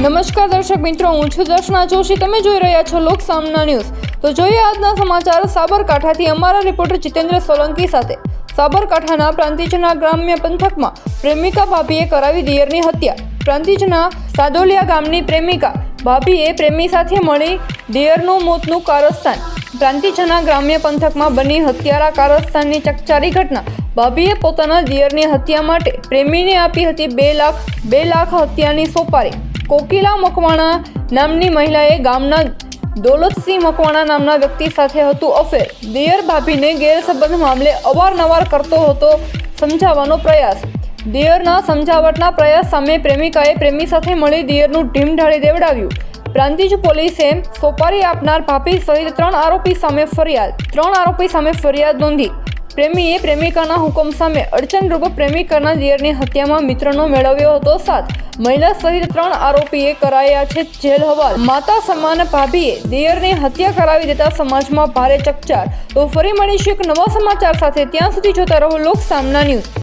નમસ્કાર દર્શક મિત્રો, હું છું દર્શના જોશી. તમે જોઈ રહ્યા છો લોક સામના ન્યૂઝ. તો જોઈએ આજના સમાચાર સાબરકાંઠાથી અમારા રિપોર્ટર જીતેન્દ્ર સોલંકી સાથે. સાબરકાંઠાના પ્રાંતિજના ગ્રામ્ય પંથકમાં પ્રેમિકા ભાભીએ કરાવી દિયરની હત્યા. પ્રાંતિજના સાદોલિયા ગામની પ્રેમિકા ભાભીએ પ્રેમી સાથે મળી દિયરનું મોતનું કારસ્થાન. પ્રાંતિજના ગ્રામ્ય પંથકમાં બની હત્યારા કારસ્થાનની ચકચારી ઘટના. ભાભીએ પોતાના દિયરની હત્યા માટે પ્રેમીને આપી હતી બે લાખ બે લાખ હત્યાની સોપારી. કોકિલા મકવાણા નામની મહિલાએ ગામના દોલતસિંહ મકવાણા નામના વ્યક્તિ સાથે હતું અફેર. દિયર ભાભીને ગેરસંબંધ મામલે અવારનવાર કરતો હતો સમજાવવાનો પ્રયાસ. દિયરના સમજાવટના પ્રયાસ સામે પ્રેમિકાએ પ્રેમી સાથે મળી દિયરનું ઢીમ ઢાળી દેવડાવ્યું. પ્રાંતિજ પોલીસે સોપારી આપનાર ભાભી સહિત ત્રણ આરોપી સામે ફરિયાદ. ત્રણ આરોપી સામે ફરિયાદ નોંધી. પ્રેમીએ પ્રેમિકાના હુકમ સામે અડચણરૂપ પ્રેમિકાના દિયરની હત્યામાં મિત્રનો મેળવ્યો હતો સાથ. મહિલા સહિત ત્રણ આરોપીએ કરાયા છે જેલ હવાલ. માતા સમાન ભાભીએ દિયરની હત્યા કરાવી દેતા સમાજમાં ભારે ચકચાર. તો ફરી મળીશું એક નવા સમાચાર સાથે. ત્યાં સુધી જોતા રહો લોક સામના ન્યૂઝ.